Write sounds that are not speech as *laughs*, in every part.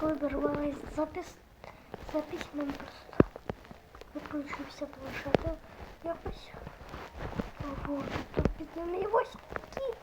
коли вирвалась запис, запись нам просто виключився планшет. Якось вот, тут під ним його кіт.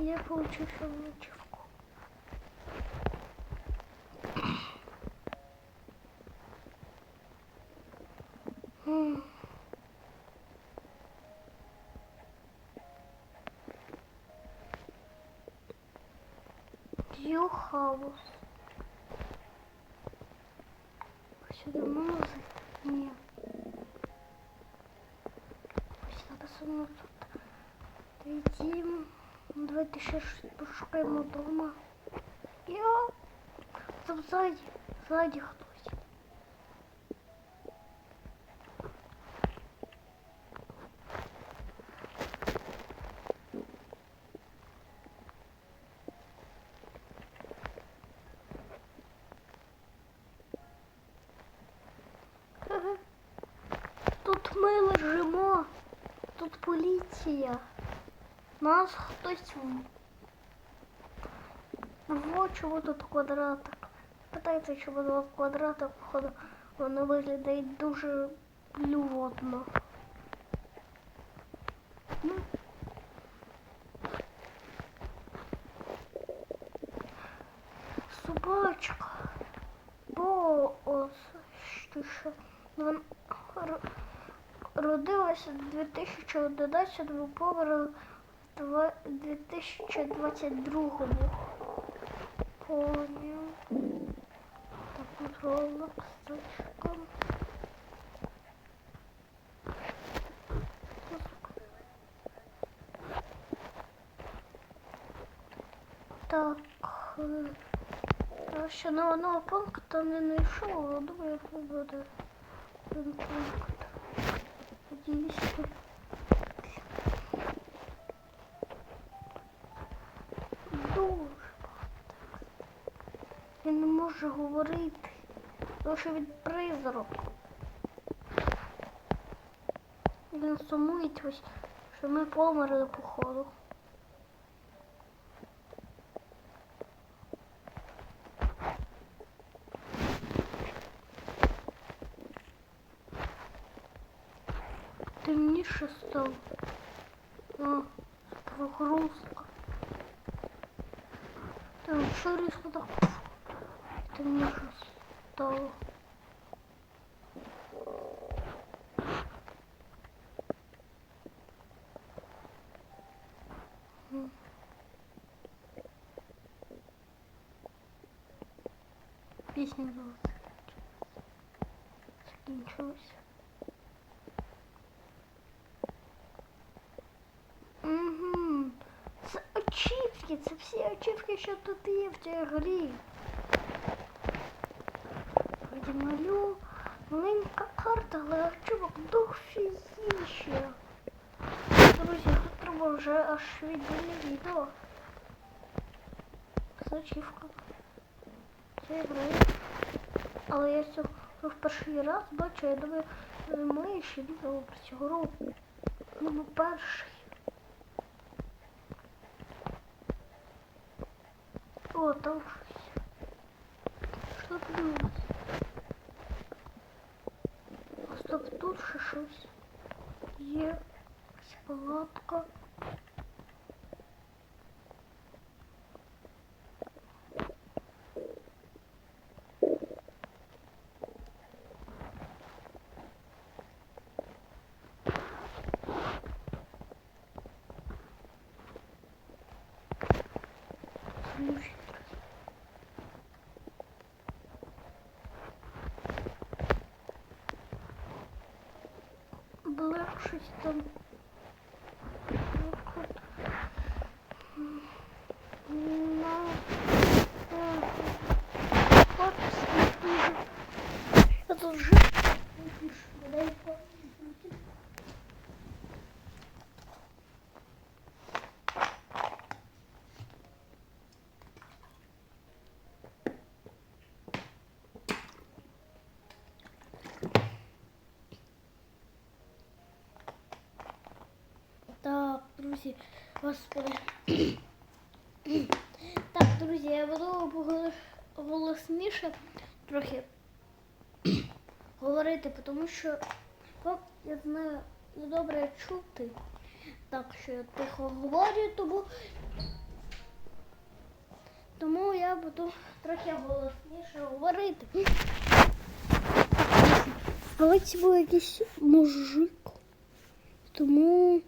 І я получив ще ночівку. М. Дью хаус. Сюди музик? Ні. Ось написано тут. Дійдім. Давайте ще щось пошукаємо вдома. Я. Там ззаді. Ззаді хтось. Хе-хе. Тут ми лежимо. Тут поліція. Нас хтось Вот чому тут квадратик. Питається, чому два квадрати, походу, вони виглядають дуже блювотно. Ну. Собачка. Бо ось що ще. Вона р- родилася у 2011 померла в 2022 Понял. Так, контрольно, кстати. Так, е, ще на одного пункту не знайшов, але думаю, як буде один пункт. Багато. Він не може говорити, тому що він призрак. Він сумує ось, що ми померли походу. Темніше стало. А, прогрузка. Там все різко так. Темніше стало. М. Пісня була закінчилась. Очівки, це всі очівки, що тут є в цій грі. Вроді малю, маленька карта, але очівок дофігіще. Друзі, тут треба вже аж віддільне відео. З очівками. Це гри. Але я цього в перший раз бачу, я думаю, немає ще відео про цю гру. Ну, перший. О, там щось. Що плюс? А стоп, тут ще щось. Є якась палатка. Було щось там. Ну, от. М, Ну, е, от дуже. Я тут вже. Друзі, господи. так, друзі, я буду голосніше трохи говорити, тому що я знаю недобре чути. Так що я тихо говорю, тому, тому я буду трохи голосніше говорити. Але це був якийсь мужик. Тому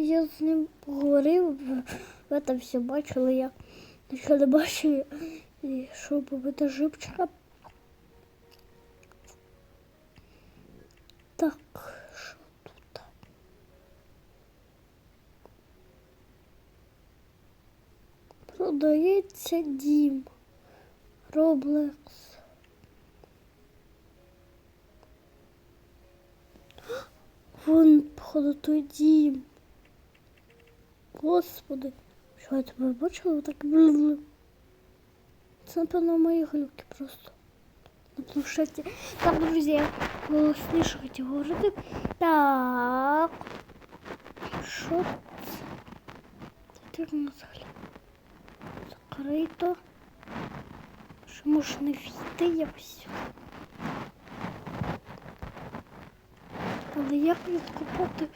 я з ним поговорив, ви там все бачили, я нічого не бачив і що побити живчика. Так, що тут? Продається дім. Роблекс. Вон, походу, той дім. Господи, що я тебе бачила так блин. Це, напевно, мої глюки просто. На планшеті. Так, друзі, я голосніше хотів говорити. Так. Що це? Це ти взагалі? Закрито. Що може не війти якось? Але як відкопати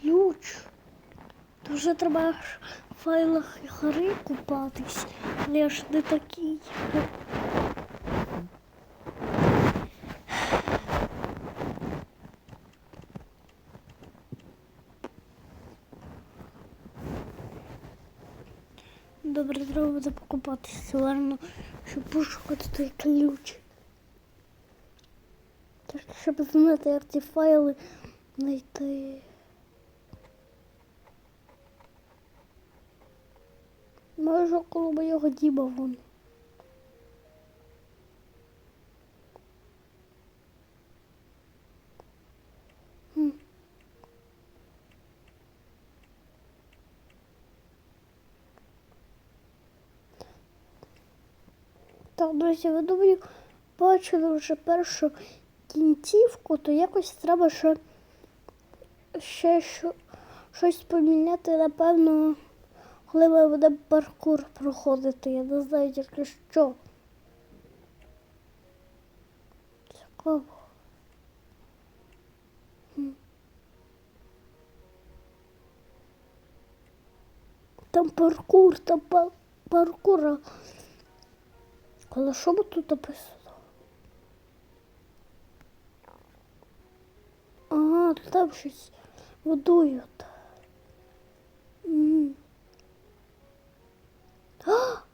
ключ? Вже треба в файлах гри купатись. Але я ж не такий. Добре, треба буде покупатися, гарно, щоб пошукати той ключ. Так, щоб знати, як ці файли знайти. Може около моєго діба вон. Так, друзі, ви думаю, бачили вже першу кінцівку, то якось треба ще, ще що, щось поміняти, напевно, коли ми будемо паркур проходити. Я не знаю тільки що. Цікаво. Там паркур, там па- паркура. Але що би тут написано? Ага, там щось будують. М.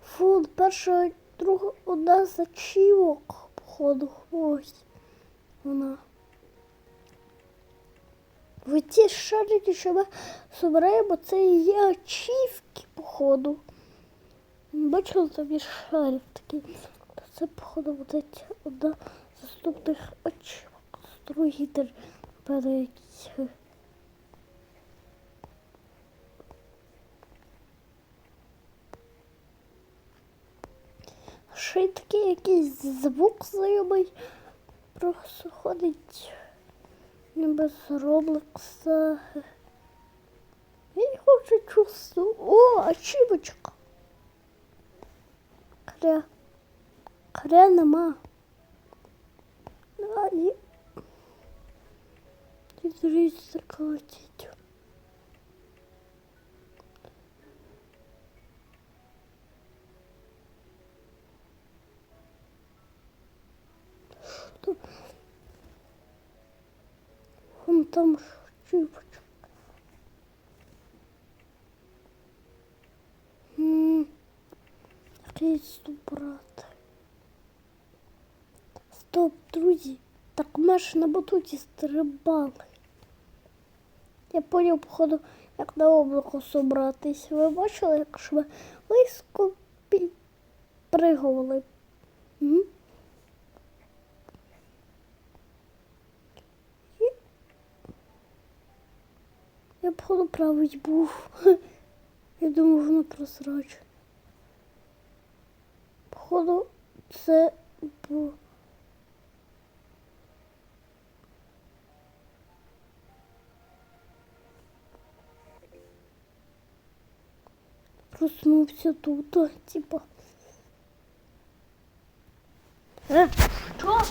Фон, перша, друга, одна з ачівок, походу, ось вона. Ви ті шарики, що ми збираємо, це і є ачівки, походу. Бачили там є шарик такий. Та Це, походу, буде одна з наступних ачівок. Другий напевно, якийсь. Е, Ще й такий якийсь звук знайомий ходить не без Роблекса. Я хочу чувствую. О, ачівочка. Кря. Кря нема. Є. Ти зрізь заколотіть. Якийсь брат. Стоп, друзі. Так ми ж на батуті стрибали. Я поняв, походу, як на облако собратись. Ви бачили, як ж ми високо підпригували? Я походу правий був. *laughs* Я думав, воно прозрачне. Походу, це було. Проснувся тут, типа. Е, Що?